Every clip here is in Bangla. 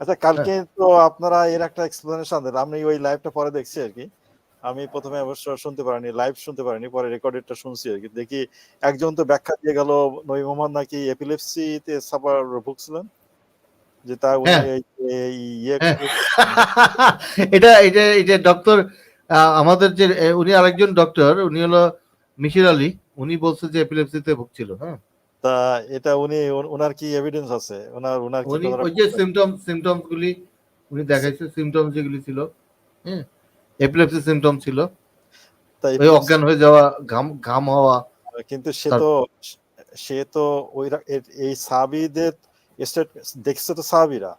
আচ্ছা কালকে তো আপনারা এর একটা এক্সপ্লেনেশন দেন। আমি ওই লাইভটা পরে দেখছি আর কি। আমি প্রথমে অবশ্য শুনতে পারিনি লাইভ শুনতে পারিনি পরে রেকর্ডেডটা শুনছি আর কি। দেখি একজন তো ব্যাখ্যা দিয়ে গেল নবী মোহাম্মদ নাকি এপিলেপসিতে সাফার ভুগছিলেন? যে তা হ্যাঁ। ইয়ে হ্যাঁ। এটা এটা এটা ডক্টর আমাদের যে উনি আরেকজন ডক্টর উনি হলো মিশির আলী। উনি বলছে যে এপিলেপসিতে ভুগছিল হ্যাঁ। তা এটা উনি ওন- ওনার কি এভিডেন্স আছে? ওনার ওনার কি ওই যে গুলি উনি দেখাইছে যেগুলি ছিল হ্যাঁ এপিলেপসি ছিল। ওই অজ্ঞান হয়ে যাওয়া ঘাম ঘাম হওয়া। কিন্তু সে তো সে তো ওই এই সাবিদের স্টেট দেখছে তো সাবিরা।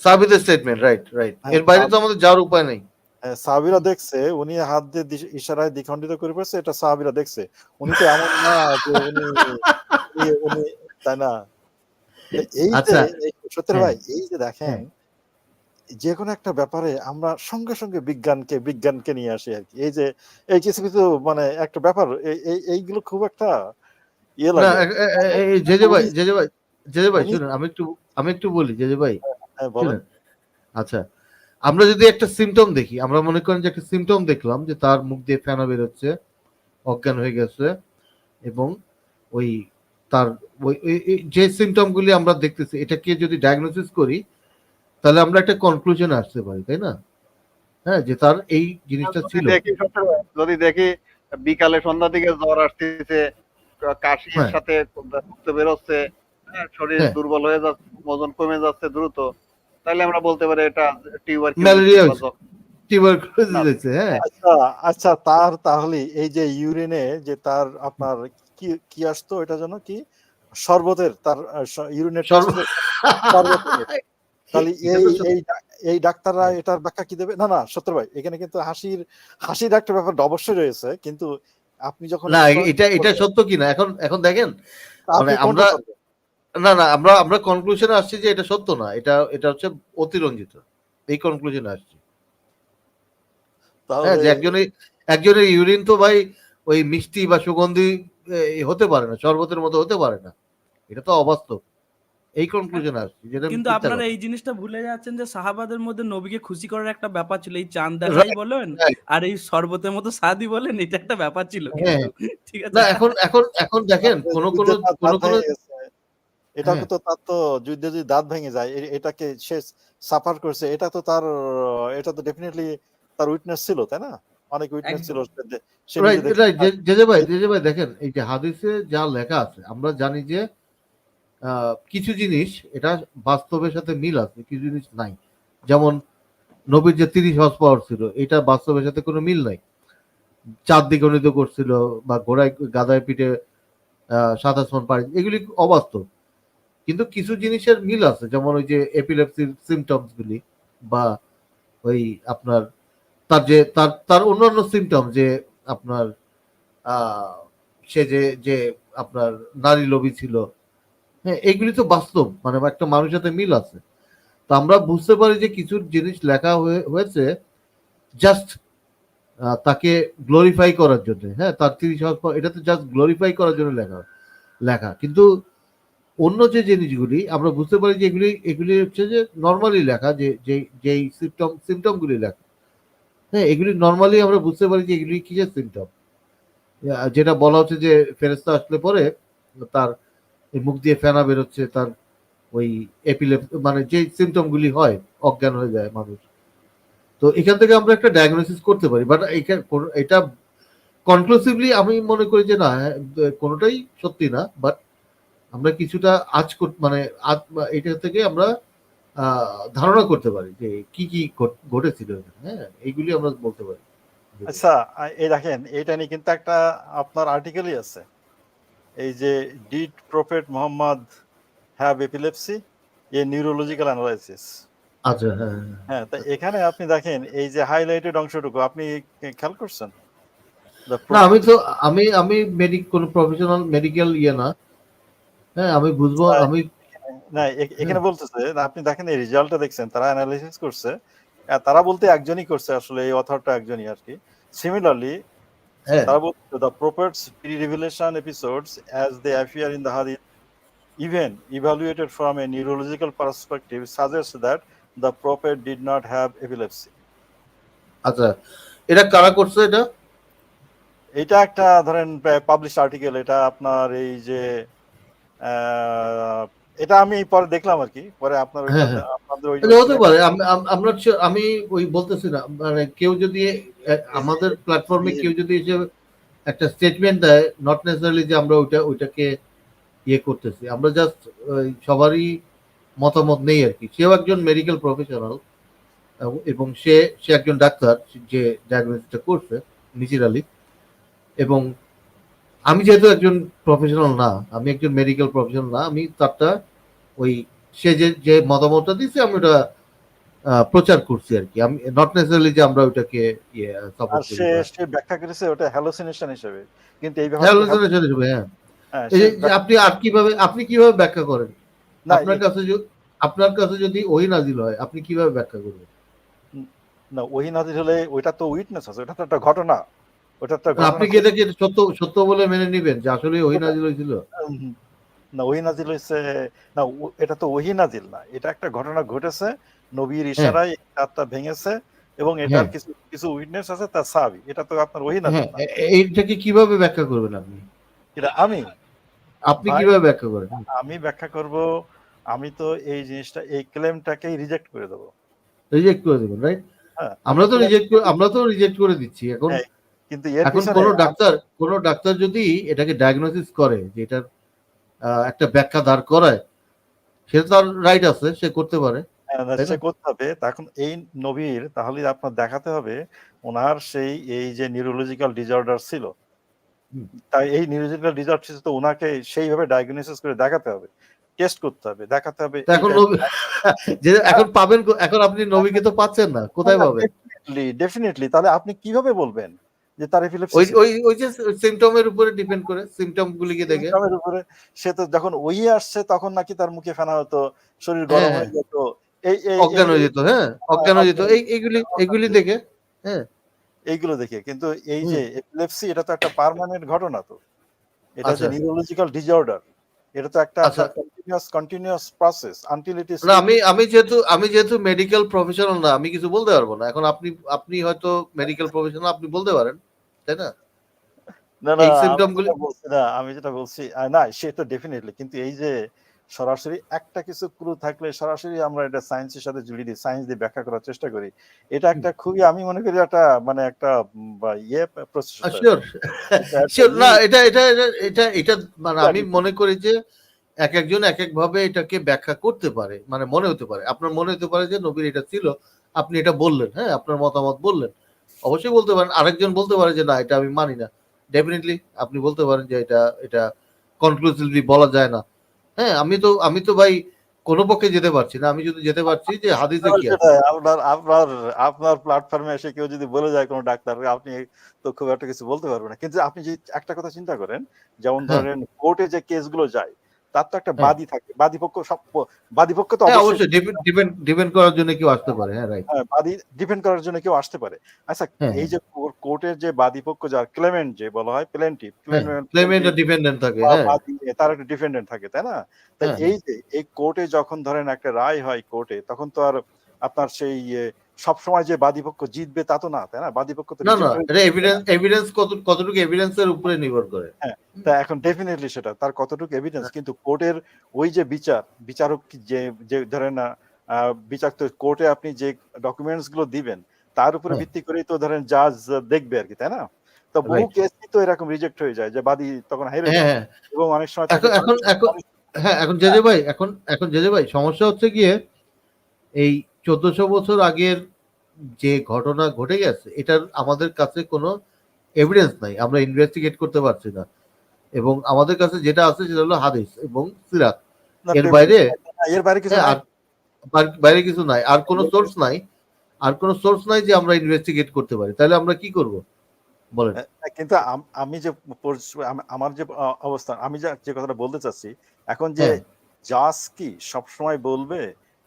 সাবিদের স্টেটমেন্ট রাইট রাইট এর বাইরে তো আমাদের যাওয়ার উপায় নেই। হ্যাঁ, সাহাবীরা দেখছে উনি হাত দিয়ে ইশারায় দ্বিখণ্ডিত করে পড়ছে এটা সাহাবীরা দেখছে। উনি তো এমন না যে উনি উনি তাই না। এই যে আচ্ছা। সত্যের হ্যাঁ। ভাই এই যে দেখেন যে কোনো একটা ব্যাপারে আমরা সঙ্গে সঙ্গে বিজ্ঞানকে বিজ্ঞানকে নিয়ে আসি আর কি। এই যে এই কিছু কিছু মানে একটা ব্যাপার এই- এই এইগুলো খুব একটা ইয়ে লাগে। জেজে ভাই জেজে ভাই জেজে ভাই শুনুন আমি একটু আমি একটু বলি জেজে ভাই হ্যাঁ, বলেন। আচ্ছা আমরা যদি একটা সিমটম দেখি আমরা মনে করেন যে একটা সিমটম দেখলাম যে তার মুখ দিয়ে ফেনা বেরোচ্ছে অজ্ঞান হয়ে গেছে এবং ওই তার ওই যে সিমটম গুলি আমরা দেখতেছি এটাকে যদি ডায়াগনোসিস করি তাহলে আমরা একটা কনক্লুশন আসতে পারি তাই না হ্যাঁ যে তার এই জিনিসটা ছিল যদি দেখি বিকালে সন্ধ্যা দিকে জ্বর আসতেছে কাশির হ্যাঁ। সাথে রক্ত বেরোচ্ছে হ্যাঁ, শরীর হ্যাঁ। দুর্বল হয়ে যাচ্ছে ওজন কমে যাচ্ছে দ্রুত তাহলে আমরা বলতে পারি এটা টিউবার ম্যালেরিয়া। টিউবারকুলোসিস হয়েছে হ্যাঁ আচ্ছা আচ্ছা তার তাহলে এই যে ইউরিনে যে তার আপনার কি কি আসতো? এটা যেন কি? শরবতের তার ইউরিনের তাহলে এই এই এই ডাক্তাররা এটার ব্যাখ্যা কি দেবে? না না সত্তর ভাই এখানে কিন্তু হাসির হাসির একটা ব্যাপারটা অবশ্যই রয়েছে কিন্তু আপনি যখন না এটা এটা সত্য কিনা এখন এখন দেখেন মানে আমরা- না না আমরা আমরা কনক্লুশনে আসছি যে এটা সত্য না এটা এটা হচ্ছে অতিরঞ্জিত এই কনক্লুশনে আসছি। হ্যাঁ একজনের একজনের ইউরিন তো ভাই ওই মিষ্টি বা সুগন্ধি হতে পারে না শরবতের মতো হতে পারে না। এটা তো অবাস্তব। এই কনক্লুশনে আসছি যেটা কিন্তু আপনারা এই জিনিসটা ভুলে যাচ্ছেন যে সাহাবাদের মধ্যে নবীকে খুশি করার একটা ব্যাপার ছিল এই চাঁদ দেখাই বলেন আর এই শরবতের মতো সাদি বলেন এটা একটা ব্যাপার ছিল। হ্যাঁ। ঠিক আছে। না এখন এখন এখন দেখেন কোন কোন কোন কোন এটা হ্যাঁ। তো তার তো যুদ্ধে যদি দাঁত ভেঙে যায় এটাকে সে সাফার করছে এটা তো তার এটা তো ডেফিনেটলি তার উইটনেস ছিল তাই না? অনেক উইটনেস ছিল জেজে ভাই জেজে ভাই দেখেন এই যে হাদিসে যা লেখা আছে আমরা জানি যে কিছু জিনিস এটা বাস্তবের সাথে মিল আছে কিছু জিনিস নাই। যেমন নবীর যে তিরিশ হর্স পাওয়ার ছিল এটা বাস্তবের সাথে কোনো মিল নাই। দ্বিগণিত করছিল বা ঘোড়ায় গাদায় পিঠে আহ, সাত আসমান পাড়ি এগুলি অবাস্তব। কিন্তু কিছু জিনিসের মিল আছে যেমন ওই যে এপিলেপসির সিমটমস গুলি বা ওই আপনার তার যে, তার তার অন্যান্য সিমটম যে আপনার সে যে যে আপনার নারী লোভী ছিল হ্যাঁ এগুলি তো বাস্তব মানে একটা মানুষের সাথে মিল আছে। তো আমরা বুঝতে পারি যে কিছু জিনিস লেখা হয়ে- হয়েছে জাস্ট তাকে গ্লোরিফাই করার জন্য হ্যাঁ তার তিরিশ এটা তো জাস্ট গ্লোরিফাই করার জন্য লেখা লেখা। কিন্তু অন্য যে জিনিসগুলি, আমরা বুঝতে পারি যে এগুলি এগুলি হচ্ছে যে নর্মালি লেখা, যে যেই যেই সিমটম সিমটমগুলি লেখা। হ্যাঁ এগুলি নর্মালি আমরা বুঝতে পারি যে এগুলি কিসের সিমটম যেটা বলা হচ্ছে যে ফেরেস্তা আসলে পরে তার মুখ দিয়ে ফেনা বেরোচ্ছে তার ওই এপিলেপ মানে যে সিমটম গুলি হয় অজ্ঞান হয়ে যায় মানুষ। তো এখান থেকে আমরা একটা ডায়াগনোসিস করতে পারি বাট এটা কনক্লুসিভলি আমি মনে করি যে না হ্যাঁ, কোনোটাই সত্যি না বাট আমরা কিছুটা আজ মানে এটা থেকে আমরা ধারণা করতে পারি যে কি কি ঘট- ঘটেছিল হ্যাঁ? এইগুলি আমরা বলতে পারি। আচ্ছা এই দেখেন এটা নিয়ে কিন্তু একটা আপনার আর্টিকেলই আছে। এই যে did prophet Muhammad have epilepsy a neurological analysis আচ্ছা হ্যাঁ হ্যাঁ। হ্যাঁ। তা এখানে আপনি দেখেন এই যে হাইলাইটেড অংশটুকু আপনি খেয়াল করছেন? না আমি তো আমি আমি মেডিক কোন প্রফেশনাল মেডিকেল ইয়ে না। হ্যাঁ আমি বুঝব হ্যাঁ। আমি না এখানে বলতেছে আপনি দেখেন এই রেজাল্টটা দেখছেন তারা অ্যানালাইসিস করছে তারা বলতে একজনই করছে আসলে এই একজনই আর কি। Similarly episodes as they appear in the Hadi even evaluated from neurological perspective suggest that the prophet did not have epilepsy আচ্ছা এটা এটা? একটা ধরেন পাবলিশ আর্টিকেল এটা আপনার এই যে এটা আমি পরে দেখলাম আর কি পরে আপনার হ্যাঁ, হ্যাঁ। আপনাদের ওই হতে পারে আম- আম- আমরা আমি ওই বলতেছি না মানে কেউ যদি আমাদের প্ল্যাটফর্মে কেউ যদি এসে একটা স্টেটমেন্ট দেয় নট নেসারালি যে আমরা ওইটা ওইটাকে ইয়ে করতেছি আমরা জাস্ট সবারই মতামত নেই আর কি। সেও একজন মেডিকেল প্রফেশনাল এবং সে সে একজন ডাক্তার যে ডায়াগনোসিসটা করছে নিচিরালি এবং আমি যেহেতু একজন প্রফেশনাল না আমি একজন মেডিকেল প্রফেশনাল না আমি তারটা ওই সে যে যে মতামতটা দিচ্ছে আমি ওটা প্রচার করছি আর কি। আমি নট নেসারালি যে আমরা ওটাকে ইয়ে সাপোর্ট করি সে ব্যাখ্যা করেছে ওটা হ্যালোসিনেশন হিসেবে। কিন্তু এই হ্যাঁ ব্যাপারটা আলোচনা হ্যাঁ। হ্যাঁ, আপনি আর কীভাবে আপনি কীভাবে ব্যাখ্যা করেন? আপনার কাছে যদি আপনার কাছে যদি ওই নাজিল হয় আপনি কীভাবে ব্যাখ্যা করবেন? না ওই নাজিল হলে ওইটা তো উইটনেস আছে ওটা তো একটা ঘটনা। ওটা তো আপনি কি এটাকে সত্য সত্য বলে মেনে নিবেন যে আসলে ওই নাজিল হয়েছিল? না ওহি নাজিল হয়েছে না এটা তো ওহি নাজিল না এটা একটা ঘটনা ঘটেছে নবীর ইশারায় এই রাতটা ভেঙেছে এবং এটার হ্যাঁ। কিছু কিছু উইটনেস আছে তার সাহাবি এটা তো আপনার ওহি নাজিল হ্যাঁ না। এইটাকে কীভাবে ব্যাখ্যা করবেন আপনি? এটা আমি? আপনি কীভাবে ব্যাখ্যা করেন? আমি ব্যাখ্যা করব আমি তো এই জিনিসটা এই ক্লেমটাকেই রিজেক্ট করে দেবো। রিজেক্ট করে দেবেন রাইট হ্যাঁ। আমরা তো রিজেক্ট আমরা তো রিজেক্ট করে দিচ্ছি এখন হ্যাঁ, কিন্তু এখন কোন ডাক্তার কোন ডাক্তার যদি এটাকে ডায়াগনোসিস করে যে এটার আহ, একটা ব্যাখ্যা দাঁড় করায়। সেটা তার রাইট আছে সে করতে পারে হ্যাঁ, সে করতে হবে। তখন এই নবীর তাহলে আপনার দেখাতে হবে ওনার সেই এই যে নিউরোলজিক্যাল ডিসঅর্ডার ছিল। তাই এই নিউরোলজিক্যাল ডিসঅর্ডার ছিল তো ওনাকে সেইভাবে ডায়াগনোসিস করে দেখাতে হবে টেস্ট করতে হবে দেখাতে হবে। এখন যে এখন পাবেন এখন আপনি নবীকে তো পাচ্ছেন না কোথায় পাবেন? ডেফিনেটলি ডেফিনেটলি তাহলে আপনি কীভাবে বলবেন? যে তার এপিলেপসি ওই ওই যে সিমটমের উপরে ডিপেন্ড করে গুলিকে দেখে। উপরে সে তো যখন ওই আসছে তখন নাকি তার মুখে ফেনা হতো শরীর গরম হ্যাঁ, হয়ে যেত। এই এই অজ্ঞান হয়ে যেত হ্যাঁ অজ্ঞান হয়ে যেত। এই এইগুলি এইগুলি দেখে হ্যাঁ। এইগুলো দেখে। কিন্তু এই যে এপিলেপসি এটা তো একটা পার্মানেন্ট ঘটনা তো। এটা যে। নিউরোলজিক্যাল ডিসঅর্ডার এটা তো একটা। Continuous continuous process until it is না আমি আমি যেহেতু আমি যেহেতু মেডিকেল প্রফেশনাল না আমি কিছু বলতে পারব না। এখন আপনি আপনি হয়তো মেডিকেল প্রফেশনাল আপনি বলতে পারেন। তাই না? না না না আমি যেটা বলছি না সে তো ডেফিনেটলি কিন্তু এই যে সরাসরি একটা কিছু ক্লু থাকলে সরাসরি আমরা এটা সায়েন্সের সাথে জুড়ে দিই সায়েন্স দিয়ে ব্যাখ্যা করার চেষ্টা করি। এটা একটা খুবই আমি মনে করি একটা মানে একটা ইয়ে না এটা এটা- এটা এটা মানে আমি মনে করি যে এক একজন এক এক ভাবে এটাকে ব্যাখ্যা করতে পারে মানে মনে হতে পারে। আপনার মনে হতে পারে যে নবীর এটা ছিল আপনি এটা বললেন হ্যাঁ আপনার মতামত বললেন। অবশ্যই বলতে পারেন আরেকজন বলতে পারে যে না এটা আমি মানি না। ডেফিনেটলি আপনি বলতে পারেন যে এটা এটা কনক্লুসিভলি বলা যায় না। হ্যাঁ আমি তো আমি তো ভাই কোনো পক্ষে যেতে পারছি না। আমি যদি যেতে পারছি যে হাদিসে কি আছে? আপনার আপনার আপনার প্ল্যাটফর্মে এসে কেউ যদি বলে যায় কোনো ডাক্তার আপনি তো খুব একটা কিছু বলতে পারবেন না। কিন্তু আপনি যদি একটা কথা চিন্তা করেন যেমন হ্যাঁ। ধরেন কোর্টে যে কেসগুলো যায় তার তো একটা হ্যাঁ। বাদী থাকে বাদী পক্ষ সব বাদী পক্ষ তো হ্যাঁ অবশ্যই ডিপেন্ড ডিপেন্ড করার জন্য কেউ আসতে পারে হ্যাঁ রাইট হ্যাঁ, বাদী ডিপেন্ড করার জন্য কেউ আসতে পারে আচ্ছা হ্যাঁ। এই যে কোর্টের যে বাদী পক্ষ যার ক্লেমেন্ট যে বলা হয় প্লেন্টিভ ক্লেমেন্ট ডিপেন্ডেন্ট থাকে হ্যাঁ তার একটা ডিপেন্ডেন্ট থাকে তাই না তাই। এই যে এই কোর্টে যখন ধরেন একটা রায় হয় কোর্টে তখন তো আর আপনার সেই সব সময় যে বাদী পক্ষ জিতবে তা তো না তাই না? বাদী পক্ষ তো না না এটা এভিডেন্স এভিডেন্স কত কতটুকু এভিডেন্সের উপরে নির্ভর করে। তা এখন ডেফিনেটলি সেটা তার কতটুকু এভিডেন্স কিন্তু কোর্টের ওই যে বিচার বিচারক যে যে ধরেন আহ, বিচার তো কোর্টে আপনি যে ডকুমেন্টসগুলো দিবেন তার উপরে হ্যাঁ। ভিত্তি করেই তো ধরেন জাজ দেখবে আর কি তাই না? তো বহু. কেসই তো এরকম রিজেক্ট হয়ে যায় যে বাদী তখন হেরে হ্যাঁ যায়। হ্যাঁ। এবং অনেক সময় এখন এখন এখন হ্যাঁ এখন জেজে ভাই এখন এখন জেজে ভাই সমস্যা হচ্ছে গিয়ে এই চোদ্দশো বছর আগের যে ঘটনা ঘটে গেছে এটার আমাদের কাছে কোনো এভিডেন্স নাই আমরা ইনভেস্টিগেট করতে পারছি না। এবং আমাদের কাছে যেটা আছে সেটা হলো হাদিস এবং সিরাত। এর বাইরে এর বাইরে কিছু হ্যাঁ, আর বাইরে কিছু নাই আর কোনো সোর্স নাই আর কোনো সোর্স নাই যে আমরা ইনভেস্টিগেট করতে পারি। তাহলে আমরা কি করব? বলেন। হ্যাঁ, কিন্তু আমি যে আমার যে অবস্থান আমি যা- কথাটা বলতে চাচ্ছি এখন যে হ্যাঁ। জাজ কি সব সময় বলবে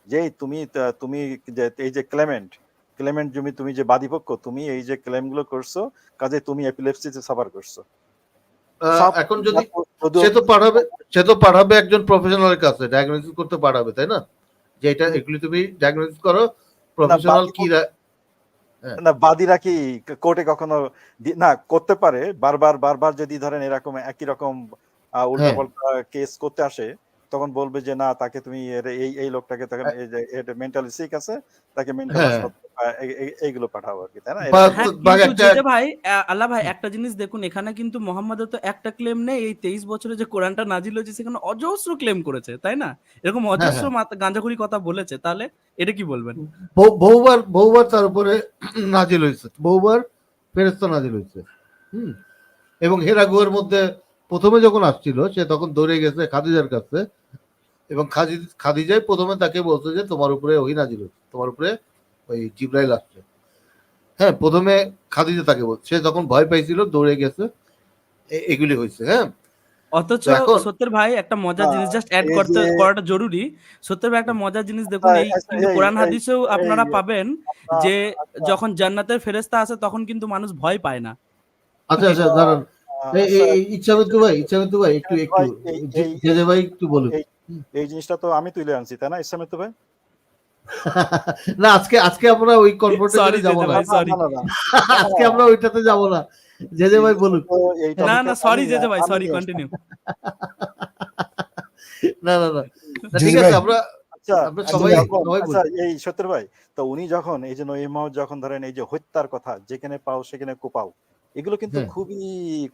যে তুমি তুমি যে এই যে ক্লেমেন্ট ক্লেমেন্ট তুমি তুমি যে বাদীপক্ষ তুমি এই যে ক্লেমগুলো করছ কাজে তুমি এপিলেপসিতে সাফার করছ। এখন যদি সে তো পাঠাবে সে তো পাঠাবে একজন প্রফেশনালের কাছে ডায়াগনোসিস করতে পাঠাবে তাই না? যে এটা এগুলি তুমি ডায়াগনোসিস করো প্রফেশনাল কি না বাদীরা কি কোর্টে কখনো না করতে পারে বারবার বারবার যদি ধরেন এরকম একই রকম হ্যাঁ। উল্টা পাল্টা কেস করতে আসে তখন বলবে যে না তাকে তুমি এই এই লোকটাকে তখন এই যে এটা মেন্টালি সিক আছে তাকে মেন্টাল হ্যাঁ। এইগুলো পাঠাবো আর কি তাই না? হ্যাঁ ভাই আল্লাহ ভাই একটা জিনিস দেখুন এখানে কিন্তু মোহাম্মদের তো একটা ক্লেম নেই এই তেইশ বছরে যে কোরআনটা নাজিল হয়েছে সেখানে অজস্র ক্লেম করেছে তাই না? এরকম অজস্র গাঁজাখুরি কথা বলেছে তাহলে এটা কি বলবেন? বহু- বহুবার বহুবার তার উপরে নাজিল হয়েছে বহুবার ফেরেস্তা নাজিল হয়েছে হুম? এবং হেরা গুহার মধ্যে প্রথমে যখন আসছিল সে তখন দৌড়ে গেছে খাদিজার কাছে এবং খাদি খাদিজাই প্রথমে তাকে বলছে যে তোমার উপরে ওই নাজিল তোমার উপরে ওই জিব্রাইল আসছে। হ্যাঁ প্রথমে খাদিজা তাকে বলছে সে যখন ভয় পাইছিল দৌড়ে গেছে। এগুলি হয়েছে হ্যাঁ। অথচ সত্যের ভাই একটা মজার জিনিস জাস্ট অ্যাড করতে করাটা জরুরি। সত্যের ভাই একটা মজার জিনিস দেখুন আচ্ছা, এই আচ্ছা, কোরআন হাদিসেও আপনারা পাবেন যে যখন জান্নাতের ফেরেস্তা আসে তখন কিন্তু মানুষ ভয় পায় না। আচ্ছা আচ্ছা দাঁড়ান। এই এই- এই ইচ্ছামিত ভাই ইচ্ছামিত ভাই একটু একটু ভাই, এই- এই- যে যে ভাই একটু বলুন। এই- এই জিনিসটা তো আমি তুলে আনছি তাই না ভাই? না আজকে আজকে আমরা ওই কনফারেন্সে যাব না। ভাই, sorry. না, না, না, আজকে আমরা ওইটাতে যাব না। যে যে ভাই বলুন। না না সরি আমি- ভাই সরি কন্টিনিউ না না না। না, ঠিক আছে আমরা আচ্ছা আচ্ছা, সবাই- যখন- সবাই আচ্ছা, এই সত্যের ভাই তো উনি যখন এই যে মাহমুদ যখন ধরেন এই যে হত্যার কথা যেখানে পাও সেখানে কোপাও এগুলো কিন্তু হ্যাঁ। খুবই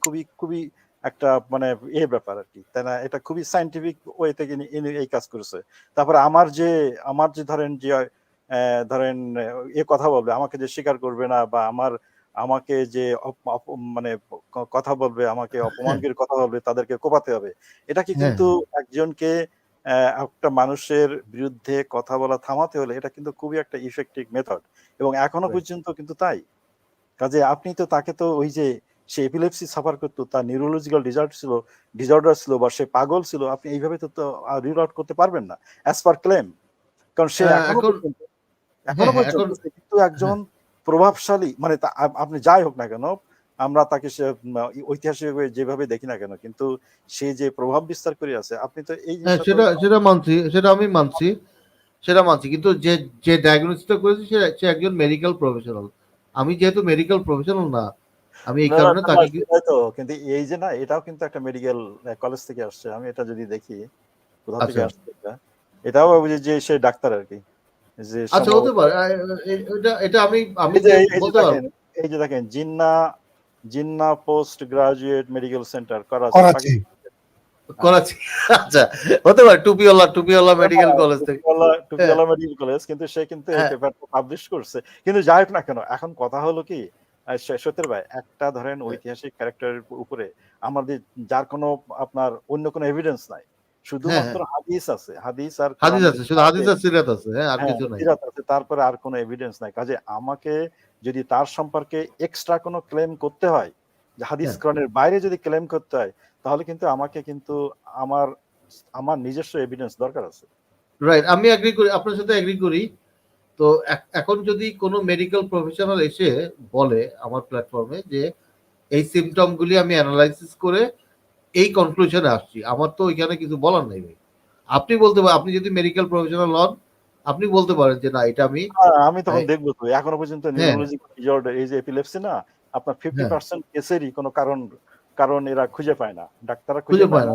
খুবই খুবই একটা মানে এ ব্যাপার আর কি তাই না? এটা খুবই সাইন্টিফিক ওয়ে থেকে ইনি- ইনি এই কাজ করেছে। তারপরে আমার যে আমার যে ধরেন যে ধরেন এ কথা বলবে আমাকে যে স্বীকার করবে না বা আমার আমাকে যে মানে কথা বলবে আমাকে অপমানকের কথা বলবে তাদেরকে কোপাতে হবে। এটা কি হ্যাঁ। কিন্তু একজনকে আহ, একটা মানুষের বিরুদ্ধে কথা বলা থামাতে হলে এটা কিন্তু খুবই একটা ইফেক্টিভ মেথড এবং এখনও পর্যন্ত কিন্তু তাই। কাজে আপনি তো তাকে তো ওই যে সে এপিলেপসি সাফার করতো তার নিউরোলজিক্যাল ডিজার্ট ছিল ডিসঅর্ডার ছিল বা সে পাগল ছিল আপনি এইভাবে তো রিল আউট করতে পারবেন না অ্যাজ পার ক্লেম কারণ সে হ্যাঁ, এখনও পর্যন্ত হ্যাঁ, কিন্তু একজন প্রভাবশালী মানে আপনি যাই হোক না কেন আমরা তাকে সে ঐতিহাসিক যেভাবে দেখি না কেন কিন্তু সে যে প্রভাব বিস্তার করে আছে আপনি তো এই হ্যাঁ সেটা সেটা মানছি সেটা আমি মানছি সেটা মানছি কিন্তু যে যে ডায়াগনোসিসটা করেছে সে একজন মেডিকেল প্রফেশনাল আমি যেহেতু মেডিকেল প্রফেশনাল না আমি এই কারণে তাকে তো কিন্তু এই যে না এটাও কিন্তু একটা মেডিকেল কলেজ থেকে আসছে। আমি এটা যদি দেখি কোথা থেকে আচ্ছা। আসছে এটা? এটাও বুঝি যে সে ডাক্তার আর কি। যে আচ্ছা হতে পারে। এটা এটা আমি আমি যে বলতে পারব। দেখেন এই যে দেখেন Jinnah Jinnah post graduate medical centre Karachi. Karachi আচ্ছা হতে পারে টুপিওয়ালা টুপিওয়ালা মেডিকেল কলেজ থেকে। টুপিওয়ালা- টুপিওয়ালা মেডিকেল কলেজ কিন্তু সে কিন্তু এই হ্যাঁ। পেপারটা পাবলিশ করছে। কিন্তু যাই হোক না কেন এখন কথা হলো কি সত্যের ভাই একটা ধরেন ঐতিহাসিক ক্যারেক্টারের উপরে আমাদের যার কোনো আপনার অন্য কোনো এভিডেন্স নাই। শুধুমাত্র হাদিস আছে হাদিস আর হ্যাঁ, হাদিস আছে শুধু হাদিস আর সিরাত আছে হ্যাঁ আর হ্যাঁ, কিছু নাই। সিরাত আছে, তারপরে আর কোনো এভিডেন্স নাই। কাজে আমাকে যদি তার সম্পর্কে এক্সট্রা কোনো ক্লেম করতে হয় যে হাদিস হ্যাঁ। কোরআনের বাইরে যদি ক্লেম করতে হয় তাহলে কিন্তু আমাকে কিন্তু আমার আমার নিজস্ব এভিডেন্স দরকার আছে রাইট আমি এগ্রি করি আপনার সাথে এগ্রি করি তো এখন যদি কোনো মেডিকেল প্রফেশনাল এসে বলে আমার প্ল্যাটফর্মে যে এই সিমটম গুলি আমি অ্যানালাইসিস করে এই কনক্লুশনে আসছি আমার তো ওইখানে কিছু বলার নেই ভাই আপনি বলতে পারেন আপনি যদি মেডিকেল প্রফেশনাল হন আপনি বলতে পারেন যে না এটা আমি হ্যাঁ, আমি তখন হ্যাঁ। দেখব তো এখনও পর্যন্ত হ্যাঁ। নিউরোলজিক্যাল ডিসঅর্ডার এই যে এপিলেপসি না আপনার ফিফটি পার্সেন্ট কেসেরই কোনো কারণ কারণ এরা খুঁজে পায় না। ডাক্তাররা খুঁজে পায় না।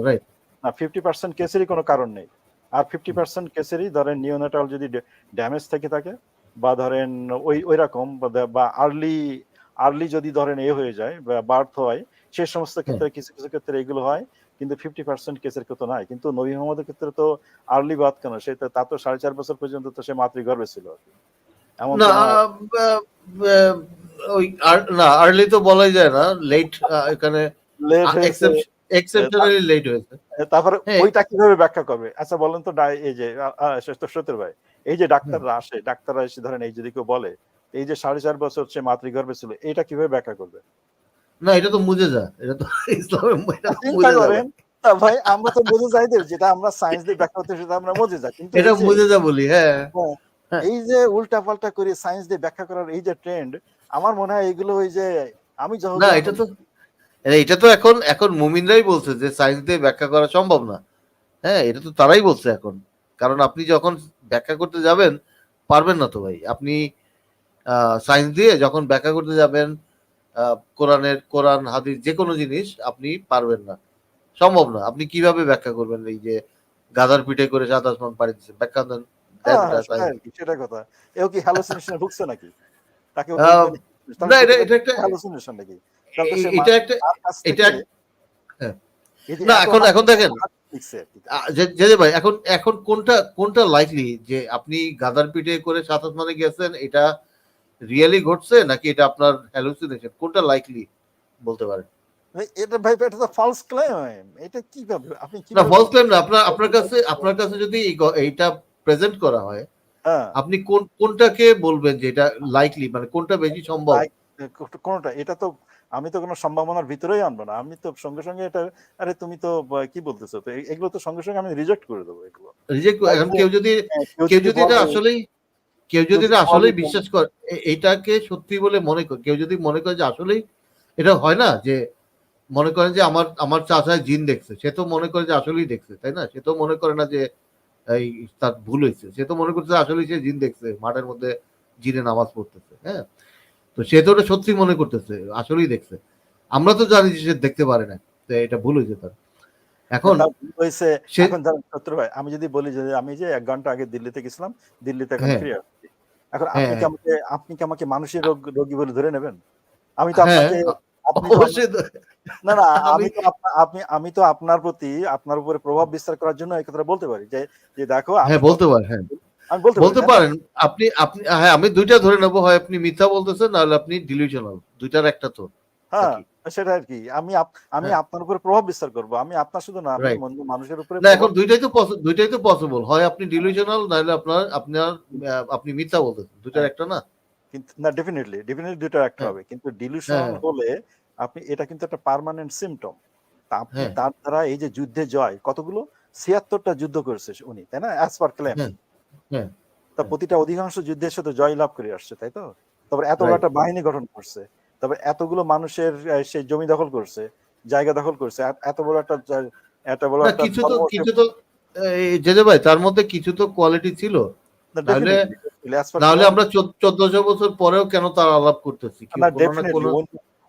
না ফিফটি পার্সেন্ট কেসেরই কোনো কারণ নেই। আর ফিফটি পার্সেন্ট কেসেরই ধরেন নিওনাটাল যদি ড্যামেজ থেকে থাকে বা ধরেন ওই ওই রকম বা- আর্লি আর্লি যদি ধরেন এ হয়ে যায় বা বার্থ হয় সে সমস্ত ক্ষেত্রে কিছু কিছু ক্ষেত্রে এগুলো হয় কিন্তু ফিফটি পার্সেন্ট কেসের ক্ষেত্রে নাই। কিন্তু নবী মোহাম্মদের ক্ষেত্রে তো আর্লি বাদ কেন? সে তা তো সাড়ে চার বছর পর্যন্ত তো সে মাতৃগর্ভে ছিল। এমন ওই আর- না আর্লি তো বলাই যায় না লেট এখানে এক্সেপশনালি লেট হয়েছে। তারপরে হ্যাঁ। ওইটা কীভাবে ব্যাখ্যা করবে? আচ্ছা বলেন তো এই যে সত্যের ভাই এই যে ডাক্তাররা আসে ডাক্তাররা এসে ধরেন এই যদি কেউ বলে এই যে সাড়ে চার বছর সে মাতৃগর্ভে ছিল এটা কীভাবে ব্যাখ্যা করবে? না এটা তো মুজে যা এটা তো ইসলামের চিন্তা করেন ভাই আমরা তো বুঝে যাই যেটা আমরা সায়েন্স দিয়ে ব্যাখ্যা করতে সেটা আমরা বুঝে যাই কিন্তু এটা এই যে- মুজে যা বলি হ্যাঁ। এই যে উল্টা পাল্টা করে সায়েন্স দিয়ে ব্যাখ্যা করার এই যে ট্রেন্ড আমার মনে হয় এগুলো ওই যে আমি যখন না এটা তো এটা তো এখন এখন মুমিনরাই বলছে যে সায়েন্স দিয়ে ব্যাখ্যা করা সম্ভব না। হ্যাঁ এটা তো তারাই বলছে এখন। কারণ আপনি যখন ব্যাখ্যা করতে যাবেন পারবেন না তো ভাই। আপনি সায়েন্স দিয়ে যখন ব্যাখ্যা করতে যাবেন কোরআনের কোরআন হাদিস যে কোনো জিনিস আপনি পারবেন না। সম্ভব না। আপনি কীভাবে ব্যাখ্যা করবেন এই যে গাদার পিঠে করে সাত আসমান পাড়ি দিচ্ছে? ব্যাখ্যা দেন। সেটাই কথা। এও কি হ্যালুসিনেশন ঢুকছে নাকি? তাকে এটা এটা একটা হ্যালুসিনেশন নাকি? তাহলে তো সে এ- এটা একটা এটা থেকে হ্যাঁ। এই যে না এখন এখন দেখেন হাত লিখছে আর কি। আ- যে- যে যে ভাই এখন এখন কোনটা কোনটা লাইকলি যে আপনি গাদার পিঠে করে সাত আসমানে গেছেন এটা রিয়েলি ঘটছে নাকি এটা আপনার হ্যালুসিনেশন কোনটা লাইকলি বলতে পারেন? এটা ভাই এটা তো ফলস ক্লেম এটা কীভাবে আপনি না ফলস ক্লেম না আপনার আপনার কাছে আপনার কাছে যদি এই এইটা প্রেজেন্ট করা হ্যাঁ আপনি কোন কোনটাকে বলবেন যে এটা লাইকলি মানে কোনটা বেশি সম্ভব? কোনটা এটা তো আমি তো কোনো সম্ভাবনার ভিতরেই আনব না। আমি তো সঙ্গে সঙ্গে এটা আরে তুমি তো কি বলতেছো? তো এগুলো তো সঙ্গে সঙ্গে আমি রিজেক্ট করে দেবো এগুলো। রিজেক্ট এখন কেউ যদি হ্যাঁ, কেউ যদি এটা আসলেই কেউ যদি যদি এটা আসলেই বিশ্বাস করে এটাকে সত্যি বলে মনে করে কেউ যদি মনে করে যে আসলেই এটা হয় না যে মনে করেন যে আমার আমার চাচায় জিন দেখছে সে তো মনে করে যে আসলেই দেখছে তাই না? সে তো মনে করে না যে এই তার ভুল হয়েছে। সে তো মনে করছে আসলেই সে জিন দেখছে মাঠের মধ্যে জিনে নামাজ পড়তেছে হ্যাঁ? তো সে তো ওটা সত্যি মনে করতেছে আসলেই দেখছে। আমরা তো জানি যে সে দেখতে পারে না তো এটা ভুল হয়েছে তার। এখন হয়েছে। এখন শত্রু ভাই আমি যদি বলি যে আমি যে এক ঘণ্টা আগে দিল্লিতে গেছিলাম দিল্লিতে এখন হ্যাঁ। ফিরে আসছি। এখন আপনি হ্যাঁ। কি আমাকে আপনি কি আমাকে মানুষের রোগ রোগী বলে ধরে নেবেন? আমি তো হ্যাঁ। আপনাকে আপনি অবশ্যই না না আমি তো আপনি আমি তো আপনার প্রতি আপনার উপরে প্রভাব বিস্তার করার জন্য এই কথাটা বলতে পারি। যে যে দেখো হ্যাঁ বলতে পারে হ্যাঁ। আমি বলতে বলতে পারেন আপনি আপনি হ্যাঁ আমি দুইটা ধরে নেব হয় আপনি মিথ্যা বলতেছেন নাহলে আপনি ডিলিউশনাল দুইটার একটা তো। হ্যাঁ সেটা আর কি আমি আমি হ্যাঁ। আপনার উপরে প্রভাব বিস্তার করব আমি আপনার শুধু না আমি মানুষের উপরে না এখন দুইটাই তো দুইটাই তো পসিবল হয় আপনি ডিলিউশনাল নাহলে আপনার আপনার আপনি মিথ্যা বলতেছেন দুইটার একটা না? কিন্তু না ডেফিনেটলি ডেফিনেটলি দুটো একটা হ্যাঁ। হবে কিন্তু ডিলিউশনাল হ্যাঁ। হলে আপনি এটা কিন্তু একটা পার্মানেন্ট সিমটম আপনি হ্যাঁ। তার দ্বারা এই যে যুদ্ধে জয় কতগুলো? ছিয়াত্তরটা যুদ্ধ করেছে উনি তাই না? অ্যাজ পার ক্লেম তা। প্রতিটা অধিকাংশ যুদ্ধের সাথে জয় লাভ করে আসছে তাই তো? তারপর এত বড় একটা বাহিনী গঠন করছে তারপর এতগুলো মানুষের সে জমি দখল করছে জায়গা দখল করছে এত- বড় একটা এত বড় একটা কিছু তো কিছু তো যে ভাই তার মধ্যে কিছু তো কোয়ালিটি ছিল। না, তাহলে- claim- আমরা চোদ্দশো বছর পরেও কেন তার আলাপ করতেছি?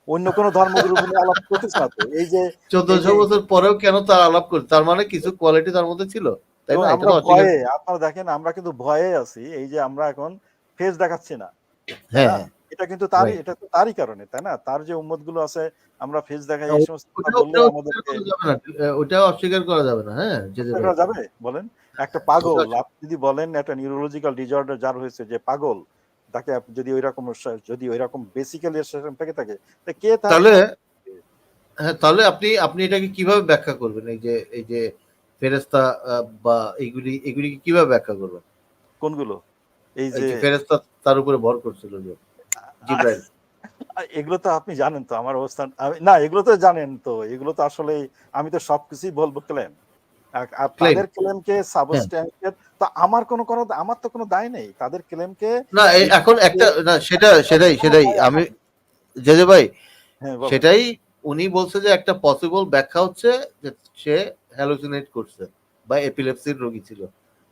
অন্য- কোন ধর্মগুলোর উপরে আলাপ করতেছে না এই যে চোদ্দশো বছর পরেও কেন তার আলাপ করতে তার মানে কিছু কোয়ালিটি তার মধ্যে ছিল। তাই না? এটা আমরা ভয়ে আপনারা দেখেন আমরা কিন্তু ভয়ে আছি। এই যে আমরা এখন ফেস দেখাচ্ছি না। হ্যাঁ। এটা কিন্তু তারই এটা তো তারই কারণে তাই না? তার যে উম্মতগুলো আছে আমরা ফেস দেখাই এই সমস্ত ওটা- অস্বীকার করা যাবে না। আহ, ওটাও অস্বীকার করা যাবে না হ্যাঁ। করা যাবে? বলেন একটা পাগল আপনি যদি বলেন একটা নিউরোলজিক্যাল ডিজর্ডার যার হয়েছে যে পাগল তাকে যদি ওই রকম যদি ওই রকম বেসিক্যালি থেকে থাকে তা কে তাহলে হ্যাঁ তাহলে আপনি আপনি এটাকে কীভাবে ব্যাখ্যা করবেন? এই যে এই যে ফেরেস্তা বা এইগুলি এগুলি কীভাবে ব্যাখ্যা করবেন? কোনগুলো? এই যে ফেরেস্তা তার উপরে ভর করছিল যে জিব্রাইল। এগুলো তো আপনি জানেন তো আমার অবস্থান। না এগুলো তো জানেন তো এগুলো তো আসলে আমি তো সবকিছুই বলব ক্লেম। আর. তাদের ক্লেমকে সাবস্ট্যান্সিয়েট তো আমার কোনো কোনো আমার তো কোনো দায় নেই। তাদের ক্লেমকে না এখন একটা না সেটা সেটাই সেটাই। আমি ভাই হ্যাঁ সেটাই উনি বলছে যে একটা পসিবল ব্যাখ্যা হচ্ছে যে সে হ্যালোসিনেট করছে বা এপিলেপসির রোগী ছিল।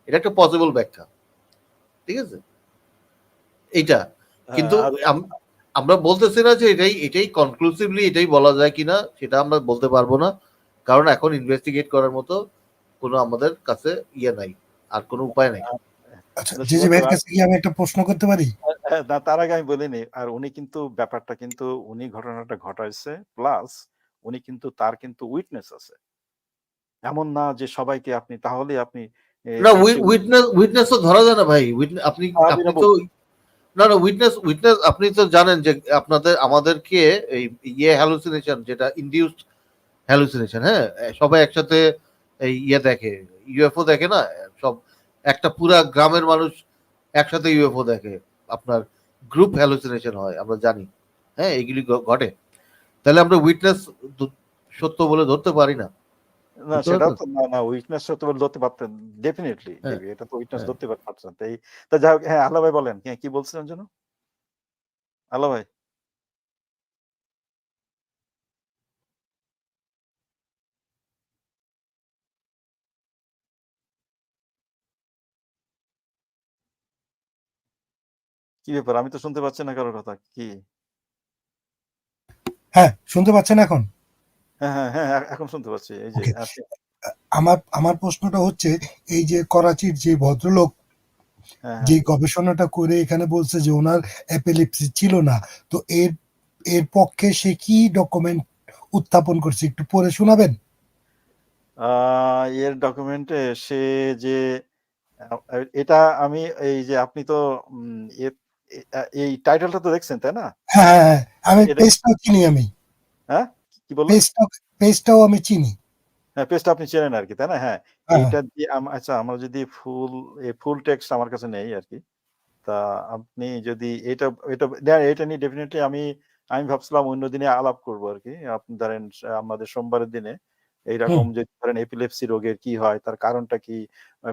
এটা একটা পসিবল ব্যাখ্যা। ঠিক আছে? এইটা। হ্যাঁ, কিন্তু আমরা বলতেছি না যে এটাই এটাই কনক্লুসিভলি এটাই বলা যায় কিনা সেটা আমরা বলতে পারব না। কারণ এখন ইনভেস্টিগেট করার মতো কোনো আমাদের কাছে ইয়ে নাই আর কোনো উপায় নাই। জি জি ভাইয়ের কাছে কি আমি একটা প্রশ্ন করতে পারি? না তার আগে আমি বলিনি আর উনি কিন্তু ব্যাপারটা কিন্তু উনি ঘটনাটা ঘটাইছে প্লাস উনি কিন্তু তার কিন্তু উইটনেস আছে। এমন না যে সবাইকে আপনি তাহলে আপনি না উইটনেস উইটনেস তো ধরা যায় না ভাই আপনি আপনি তো না না উইটনেস উইটনেস আপনি তো জানেন যে আপনাদের আমাদেরকে এই ইয়ে হ্যালুসিনেশন যেটা ইনডিউসড হ্যালুসিনেশন হ্যাঁ সবাই একসাথে এই ইয়ে দেখে ইউএফও দেখে না? সব একটা পুরা গ্রামের মানুষ একসাথে ইউএফও দেখে। আপনার গ্রুপ হ্যালুসিনেশন হয় আমরা জানি। হ্যাঁ এগুলি ঘটে। তাহলে আমরা উইটনেস সত্য বলে ধরতে পারি না। না সেটাও তো না না উইকনেস তো ধরতে পারতেন ডেফিনেটলি হ্যাঁ, এটা তো উইকনেস হ্যাঁ। ধরতে পারছেন তাই তা যাই হোক হ্যাঁ আল্লাহ ভাই বলেন। হ্যাঁ কি বলছিলেন যেন? আল্লাহ ভাই। কি ব্যাপার? আমি তো শুনতে পাচ্ছি না কারোর কথা কি? হ্যাঁ শুনতে পাচ্ছেন এখন? হ্যাঁ হ্যাঁ হ্যাঁ এখন শুনতে পাচ্ছি এই যে আমার আমার প্রশ্নটা হচ্ছে এই যে করাচির যে ভদ্রলোক হ্যাঁ যে হ্যাঁ গবেষণাটা করে এখানে বলছে যে ওনার অ্যাপেলিপসি ছিল না তো এর এর পক্ষে সে কি ডকুমেন্ট উত্থাপন করছে? একটু পড়ে শোনাবেন? আহ, এর ডকুমেন্টে সে যে এটা আমি এই যে আপনি তো এই টাইটেলটা তো দেখছেন তাই না? হ্যাঁ হ্যাঁ হ্যাঁ আমি এটা- পেজটাও চিনি আমি। হ্যাঁ? কি পেজটাও আমি চিনি। হ্যাঁ পেজটা আপনি চেনেন আর কি তাই না? হ্যাঁ হ্যাঁ। এইটা দিয়ে আচ্ছা আমরা যদি ফুল ফুল টেক্সট আমার কাছে নেই আর কি তা আপনি যদি এটা এটা এটা নিয়ে ডেফিনেটলি আমি আমি ভাবছিলাম অন্য দিনে আলাপ করব আর কি আপনি ধরেন আমাদের সোমবারের দিনে এইরকম যে ধরেন এপিলেপসি রোগের কি হয় তার কারণটা কি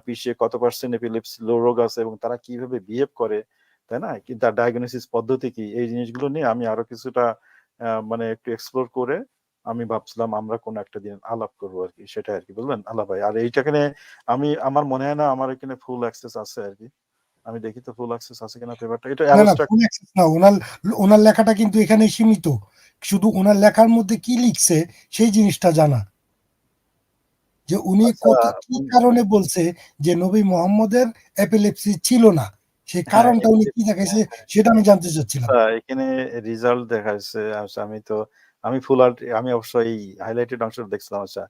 পিছিয়ে কত পার্সেন্ট এপিলেপসি রোগ আছে এবং তারা কীভাবে বিহেভ করে তাই না? কি তার ডায়াগনোসিস পদ্ধতি কি? এই জিনিসগুলো নিয়ে আমি আরও কিছুটা মানে একটু এক্সপ্লোর করে আমি ভাবছিলাম আমরা কোন একটা দিন আলাপ করব আর কি সেটা আর কি বুঝলেন আলাপ আর এইটাখানে আমি আমার মনে হয় না আমার এখানে ফুল অ্যাক্সেস আছে আর কি আমি দেখি তো ফুল অ্যাক্সেস আছে কিনা পেপারটা এটা abstract- full না ওনার ওনার লেখাটা কিন্তু এখানে সীমিত। শুধু ওনার লেখার মধ্যে কি লিখছে সেই জিনিসটা জানা। যে উনি আচ্ছা, কত কি কারণে বলছে যে নবী মোহাম্মদের অ্যাপিলেপসি ছিল না। সেই হ্যাঁ, কারণটা উনি কি দেখাইছে সেটা আমি জানতে চাচ্ছিলাম আচ্ছা, এখানে রেজাল্ট আচ্ছা আমি তো আমি ফুল আমি অবশ্যই হাইলাইটেড অংশটা দেখছিলাম আচ্ছা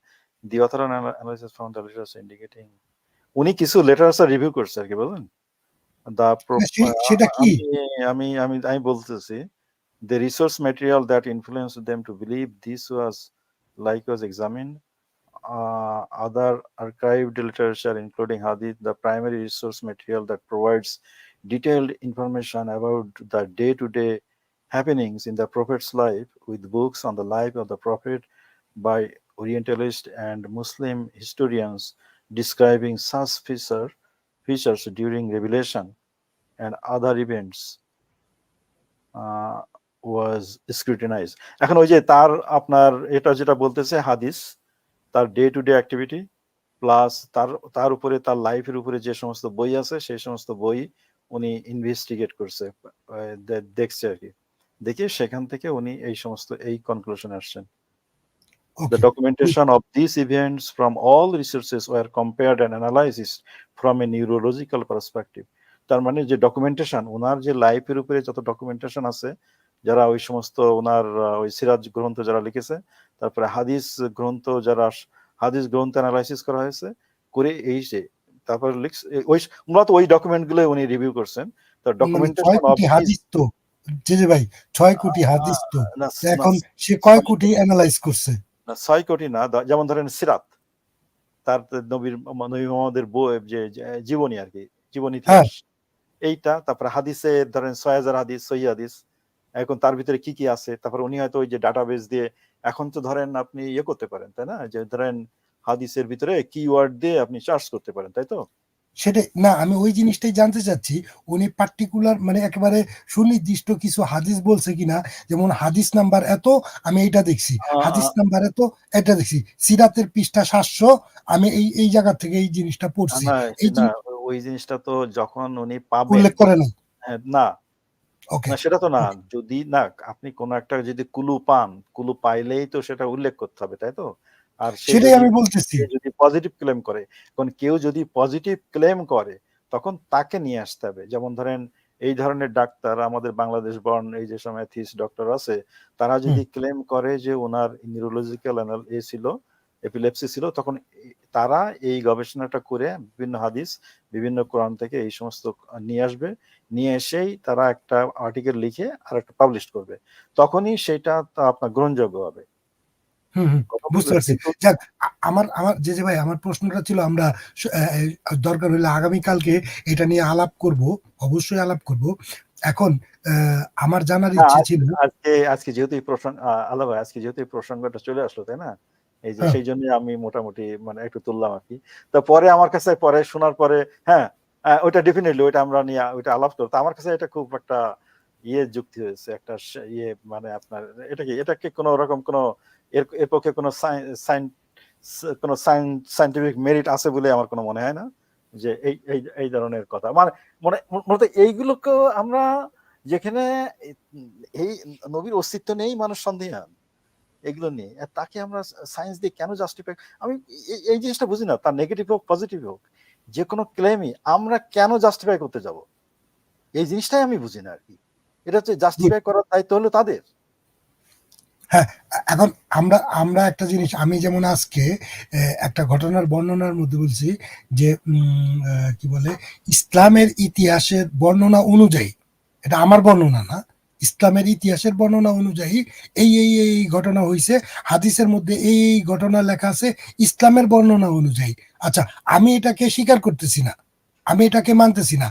the author analysis from the literature indicating উনি কিছু লেটারস রিভিউ করছে আর কি বলেন দা সেটা কি? আমি আমি আমি বলতেছি the resource material that influenced them to believe this was like was examined uh, other archived literature including hadith the primary resource material that provides detailed information about the day-to-day happenings in the prophet's life with books on the life of the prophet by orientalist and muslim historians describing such feature, features during revelation and other events uh, was scrutinized এখন ওই যে তার আপনার এটা যেটা বলতেছে হাদিস তার day to day activity plus তার তার উপরে তার লাইফের উপরে যে সমস্ত বই আছে সেই সমস্ত বই উনি ইনভেস্টিগেট করছে দেখছে আর কি। দেখে সেখান থেকে উনি এই সমস্ত এই কনক্লুশন আসছেন। The documentation of these events from all resources were compared and analyzed from a neurological perspective. তার মানে যে ডকুমেন্টেশন ওনার যে লাইফের উপরে যত ডকুমেন্টেশন আছে যারা ওই সমস্ত ওনার ওই সিরাজ গ্রন্থ যারা লিখেছে তারপরে হাদিস গ্রন্থ যারা হাদিস গ্রন্থ অ্যানালাইসিস করা হয়েছে করে এই যে তারপরে লিখস ওই মূলত ওই ডকুমেন্টগুলো উনি রিভিউ করছেন। তো মানে ডকুমেন্টেশন অফ হাদিস তো। জি ভাই ছয় কোটি হাদিস তো। এখন সে কয় কোটি অ্যানালাইজ করছে? না ছয় কোটি না যেমন ধরেন সিরাত তার নবীর নবী মোহাম্মদের যে জীবনী আর কি জীবনী হ্যাঁ। ইতিহাস এইটা তারপরে হাদিসে ধরেন ছয় হাজার হাদিস সহি হাদিস এখন তার ভিতরে কি কি আছে? তারপর উনি হয়তো ওই যে ডাটাবেস দিয়ে এখন তো ধরেন আপনি ইয়ে করতে পারেন তাই না? যে ধরেন হাদিসের ভিতরে কিওয়ার্ড দিয়ে আপনি চার্জ করতে পারেন তাই তো? সেটা না আমি ওই জিনিসটাই জানতে চাচ্ছি উনি পার্টিকুলার মানে একেবারে সুনির্দিষ্ট কিছু হাদিস বলছে কিনা যেমন হাদিস নাম্বার এত আমি এইটা দেখছি হাদিস নাম্বার এত এটা দেখছি সিরাতের পৃষ্ঠা সাতশো আমি এই এই জায়গা থেকে এই জিনিসটা পড়ছি। না না ওই জিনিসটা তো যখন উনি পাবেন উল্লেখ করে হ্যাঁ, না। ওকে না সেটা তো না যদি না আপনি কোন একটা যদি কুলু পান কুলু পাইলেই তো সেটা উল্লেখ করতে হবে তাই তো? আর সেটাই আমি বলতেছি। যদি পজিটিভ ক্লেম করে কেউ যদি পজিটিভ ক্লেম করে তখন তাকে নিয়ে আসতে হবে। যেমন ধরেন এই ধরনের ডাক্তার আমাদের বাংলাদেশ বর্ণ এই যে সময় থিস ডক্টর আছে তারা যদি ক্লেম করে যে ওনার নিউরোলজিক্যাল এ ছিল এপিলেপসি ছিল তখন তারা এই গবেষণাটা করে বিভিন্ন হাদিস বিভিন্ন কোরআন থেকে এই সমস্ত নিয়ে আসবে। নিয়ে এসেই তারা একটা আর্টিকেল লিখে আর একটা পাবলিশ করবে। তখনই সেটা আপনার গ্রহণযোগ্য হবে। বুঝতে পারছি। যাক আমার আমার যে যে ভাই আমার প্রশ্নটা ছিল আমরা দরকার হলে আগামীকালকে এটা নিয়ে আলাপ করব অবশ্যই আলাপ করব। এখন আমার জানার ইচ্ছে ছিল আজকে আজকে যেহেতু এই প্রসঙ্গ আলাদা আজকে যেহেতু এই প্রসঙ্গটা চলে আসলো তাই না? এই যে হ্যাঁ। সেই জন্য আমি মোটামুটি মানে একটু তুললাম আর কি। তো পরে আমার কাছে পরে শোনার পরে হ্যাঁ ওইটা ডেফিনেটলি ওইটা আমরা নিয়ে ওইটা আলাপ করব। আমার কাছে এটা খুব একটা ইয়ে যুক্তি হয়েছে একটা ইয়ে মানে আপনার এটা কি এটা কি কোনো রকম কোনো এর এর পক্ষে কোনো সাইন কোনো সাইন্টিফিক মেরিট আছে বলে আমার কোনো মনে হয় না যে এই এই এই ধরনের কথা। মানে মনে মূলত এইগুলোকেও আমরা যেখানে এই নবীর অস্তিত্ব নেই মানুষ সন্দেহান এগুলো নিয়ে। তাকে আমরা সায়েন্স দিয়ে কেন জাস্টিফাই আমি এই- এই জিনিসটা বুঝি না তার নেগেটিভ হোক পজিটিভ হোক যে কোনো ক্লেমই আমরা কেন জাস্টিফাই করতে যাব? এই জিনিসটাই আমি বুঝি না আর কি। এটা হচ্ছে জাস্টিফাই করার দায়িত্ব হলো তাদের। এখন আমরা আমরা একটা জিনিস, আমি যেমন আজকে একটা ঘটনার বর্ণনার মধ্যে বলছি যে কি বলে, ইসলামের ইতিহাসের বর্ণনা অনুযায়ী, এটা আমার বর্ণনা না, ইসলামের ইতিহাসের বর্ণনা অনুযায়ী এই এই এই ঘটনা হয়েছে হাদিসের মধ্যে এই এই ঘটনা লেখা আছে, ইসলামের বর্ণনা অনুযায়ী। আচ্ছা আমি এটাকে স্বীকার করতেছি না, আমি এটাকে মানতেছি না।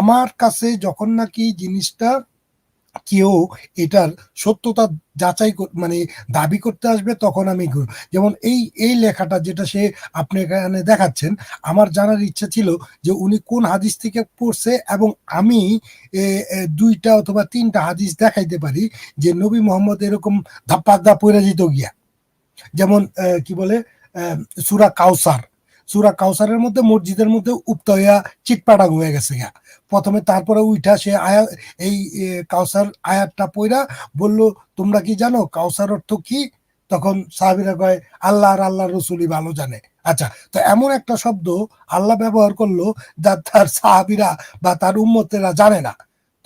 আমার কাছে যখন নাকি জিনিসটা কেউ এটার সত্যতা যাচাই মানে দাবি করতে আসবে তখন আমি যেমন এই এই লেখাটা যেটা সে আপনি এখানে দেখাচ্ছেন, আমার জানার ইচ্ছা ছিল যে উনি কোন হাদিস থেকে পড়ছে এবং আমি দুইটা অথবা তিনটা হাদিস দেখাইতে পারি যে নবী মোহাম্মদ এরকম ধাপ্পা ধাপ পড়ে যেত গিয়া। যেমন কি বলে সুরা কাউসার। সুরা কাউসারের মধ্যে, মসজিদের মধ্যে উপ্ত হইয়া চিটপাটাং হয়ে গেছে গিয়া। প্রথমে তারপরে উইঠা সে আয়া, এই কাউসার আয়াতটা পইরা বলল, তোমরা কি জানো কাউসার অর্থ কি? তখন সাহাবিরা কয় আল্লাহ আর আল্লাহ রসুলই ভালো জানে। আচ্ছা তো এমন একটা শব্দ আল্লাহ ব্যবহার করল যা তার সাহাবিরা বা তার উম্মতেরা জানে না।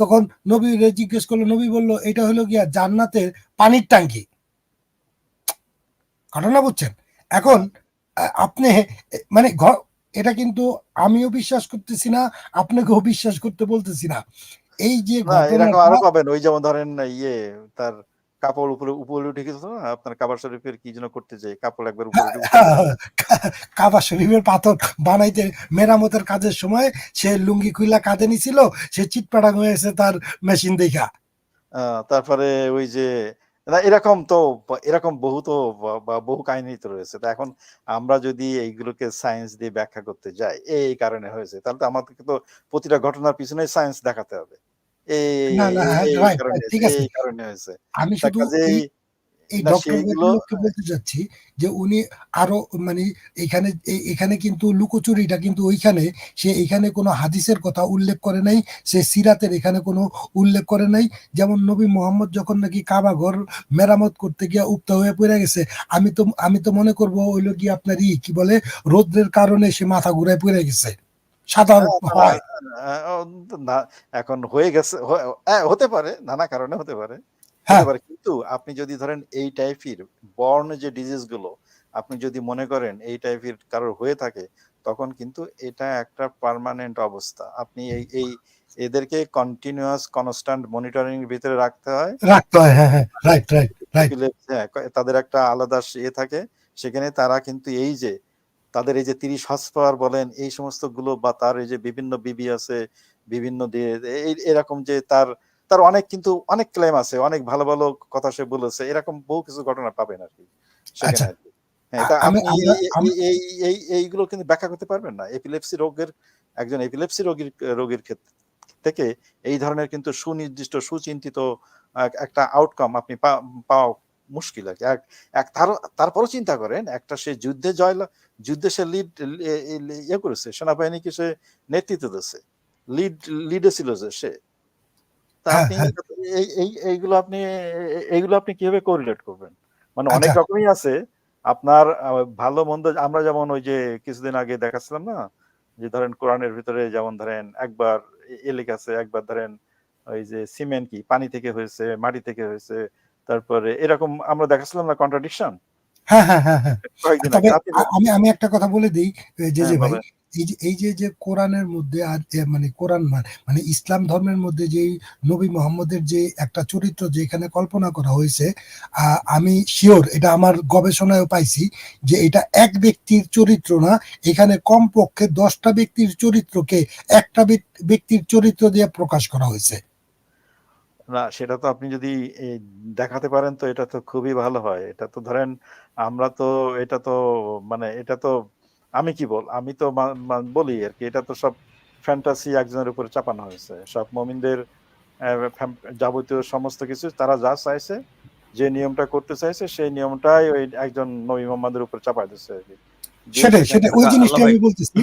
তখন নবী রে জিজ্ঞেস করল, নবী বলল, এটা হলো গিয়া জান্নাতের পানির ট্যাঙ্কি ঘটনা বুঝছেন? এখন আপনি মানে এটা কিন্তু আমিও বিশ্বাস করতেছি না আপনাকেও বিশ্বাস করতে বলতেছি না। এই যে এরকম আরও পাবেন ওই যেমন ধরেন ইয়ে তার কাপড় উপরে উপরে উঠে গেছে না? আপনার কাবার শরীফের কি যেন করতে কাপড় একবার উপরে কাবা শরীফের পাথর বানাইতে মেরামতের কাজের সময় সে লুঙ্গি খুইলা কাঁধে নিছিল সে চিটপাটাং হয়েছে তার মেশিন দেখা। আহ, তারপরে ওই যে না এরকম তো এরকম বহু তো বহু কাহিনী তো রয়েছে। তা এখন আমরা যদি এইগুলোকে সায়েন্স দিয়ে ব্যাখ্যা করতে যাই এই কারণে হয়েছে। তাহলে তো আমাদেরকে তো প্রতিটা ঘটনার পিছনে সায়েন্স দেখাতে হবে। এই না, এই- কারণে হয়েছে, আমি শুধু এই ডক্টর বলতে যে উনি আরও মানে এখানে এখানে কিন্তু লুকোচুরিটা কিন্তু ওইখানে সে এখানে কোনো হাদিসের কথা উল্লেখ করে নাই সে সিরাতের এখানে কোনো উল্লেখ করে নাই। যেমন নবী মোহাম্মদ যখন নাকি কাবা ঘর মেরামত করতে গিয়ে উপ্ত হয়ে পড়ে গেছে আমি তো আমি তো মনে করব ওইলো কি আপনার ই কি বলে রোদ্রের কারণে সে মাথা ঘুরায় পড়ে গেছে। সাধারণ হয় না এখন হয়ে গেছে হ্যাঁ, হতে পারে নানা কারণে হ্যাঁ। হতে পারে। কিন্তু আপনি যদি ধরেন এই টাইপের বর্ন যে ডিজিজগুলো আপনি যদি মনে করেন এই টাইপের কারোর হয়ে থাকে তখন কিন্তু এটা একটা পার্মানেন্ট অবস্থা। আপনি এই এই এদেরকে কন্টিনিউয়াস কনস্ট্যান্ট মনিটরিং এর ভিতরে রাখতে হয়। রাখতে হয় হ্যাঁ হ্যাঁ রাইট রাইট Right. হ্যাঁ, তাদের একটা আলাদা ইয়ে থাকে সেখানে তারা কিন্তু এই যে তাদের এই যে তিরিশ হর্স বলেন এই সমস্তগুলো বা তার এই যে বিভিন্ন বিবি আছে বিভিন্ন দিয়ে এরকম যে তার তার অনেক কিন্তু অনেক ক্লেম আছে অনেক ভালো ভালো কথা সে বলেছে এরকম বহু কিছু ঘটনা পাবেন আর কি আচ্ছা। হ্যাঁ, এইগুলো কিন্তু ব্যাখ্যা করতে পারবেন না। এপিলেপসি রোগের একজন এপিলেপসি রোগীর রোগীর ক্ষেত্রে থেকে এই ধরনের কিন্তু সুনির্দিষ্ট সুচিন্তিত এক- একটা আউটকাম আপনি পাওয়া মুশকিল আর কি। এক এক তার তারপরও চিন্তা করেন একটা সে যুদ্ধে জয় যুদ্ধে সে লিড ইয়ে করেছে সেনাবাহিনীকে সে নেতৃত্ব দিচ্ছে লিড লিডে ছিল যে সে তা হ্যাঁ, আপনি হ্যাঁ। এই এই এইগুলো আপনি এইগুলো আপনি কীভাবে কোরিলেট করবেন? মানে অনেক আচ্ছা। রকমই আছে। আপনার ভালো মন্দ আমরা যেমন ওই যে কিছুদিন আগে দেখাচ্ছিলাম না? যে ধরেন কোরআনের ভিতরে যেমন ধরেন একবার এ- এ লেখা আছে একবার ধরেন ওই যে সিমেন্ট কি পানি থেকে হয়েছে মাটি থেকে হয়েছে তারপরে এরকম আমরা দেখাচ্ছিলাম না কন্ট্রাডিকশন হ্যাঁ হ্যাঁ হ্যাঁ হ্যাঁ। আমি আমি একটা কথা বলে দিই যে যে হ্যাঁ, ভাই। এই যে এই যে যে কোরআনের মধ্যে আর মানে কোরআন মানে ইসলাম ধর্মের মধ্যে যে নবী মোহাম্মদের যে একটা চরিত্র যে এখানে কল্পনা করা হয়েছে আমি শিওর এটা আমার গবেষণায়ও পাইছি যে এটা এক ব্যক্তির চরিত্র না, এখানে কমপক্ষে দশটা ব্যক্তির চরিত্রকে একটা ব্যক্তির চরিত্র দিয়ে প্রকাশ করা হয়েছে। না, সেটা তো আপনি যদি দেখাতে পারেন তো এটা তো খুবই ভালো হয়। এটা তো ধরেন আমরা তো, এটা তো মানে এটা তো আমি কি বল আমি তো বলি আর কি এটা তো সব ফ্যান্টাসি একজনের উপরে চাপানো হয়েছে। সব মমিনদের যাবতীয় সমস্ত কিছু তারা যা চাইছে যে নিয়মটা করতে চাইছে সেই নিয়মটাই ওই একজন নবী মোহাম্মদের উপর চাপাই দিচ্ছে আর কি। সেটাই সেটাই ওই জিনিসটা আমি বলতেছি।